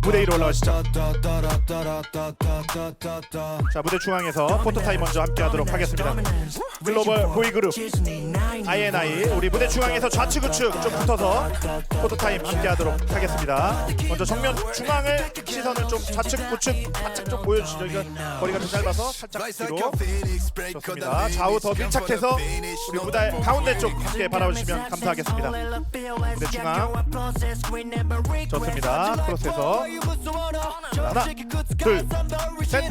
무대 위로 올라오시죠. 자 무대 중앙에서 포토타임 먼저 함께 하도록 하겠습니다. 글로벌 보이그룹 INI 우리 무대 중앙에서 좌측 우측 좀 붙어서 포토타임 함께 하도록 하겠습니다. 먼저 정면 중앙을 시선을 좀 좌측 우측 좌측 좀 보여주시죠. 이거 거리가 좀 짧아서 살짝 뒤로 좋습니다. 좌우 더 밀착해서 우리 무대 가운데 쪽 함께 바라보시면 감사하겠습니다. 무대 중앙 좋습니다. 크로스에서 하나 둘셋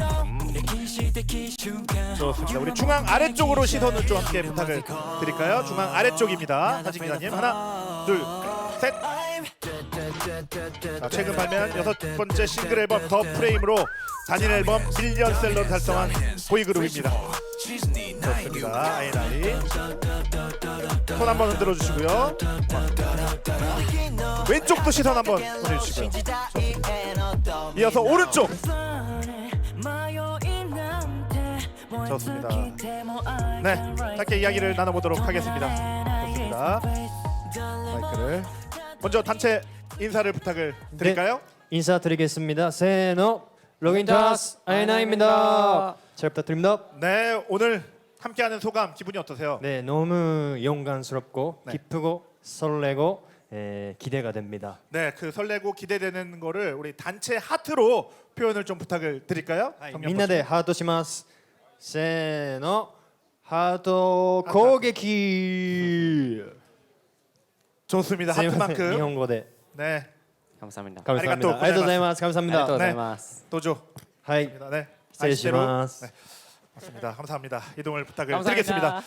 좋습니다. 우리 중앙 아래쪽으로 시선을 좀 함께 부탁을 드릴까요? 중앙 아래쪽입니다. 사진 기자님 하나 둘 셋. 자, 최근 발매한 여섯 번째 싱글 앨범 더 프레임으로 단일 앨범 밀리언셀러를 달성한 보이그룹입니다. 좋습니다. 아이나이 손 한번 흔들어 주시고요. 왼쪽도 시선 한번 보내주시고요. 이어서 오른쪽 좋습니다. 네, 짧게 이야기를 나눠보도록 하겠습니다. 좋습니다. 마이크를 먼저 단체 인사를 부탁을 드릴까요? 인사드리겠습니다. 세노 로긴타스 아이나입니다. 잘 부탁드립니다. 네, 오늘 함께하는 소감 기분이 어떠세요? 네, 너무 영광스럽고 네. 기쁘고 설레고 에, 기대가 됩니다. 네, 그 설레고 기대되는 거를 우리 단체 하트로 표현을 좀 부탁을 드릴까요? 정명 민나데 하트 시마스. 세노 하트 고개키. 좋습니다. 하트만큼. 일본어대. 네, 감사합니다. 감사합니다. 아리가또 아리가또 감사합니다. 또 네. 고자이마스. 도조. 하이. 네,失礼し 아시대로.ます。 네, 맞습니다. 감사합니다. 이동을 부탁을 감사합니다. 드리겠습니다.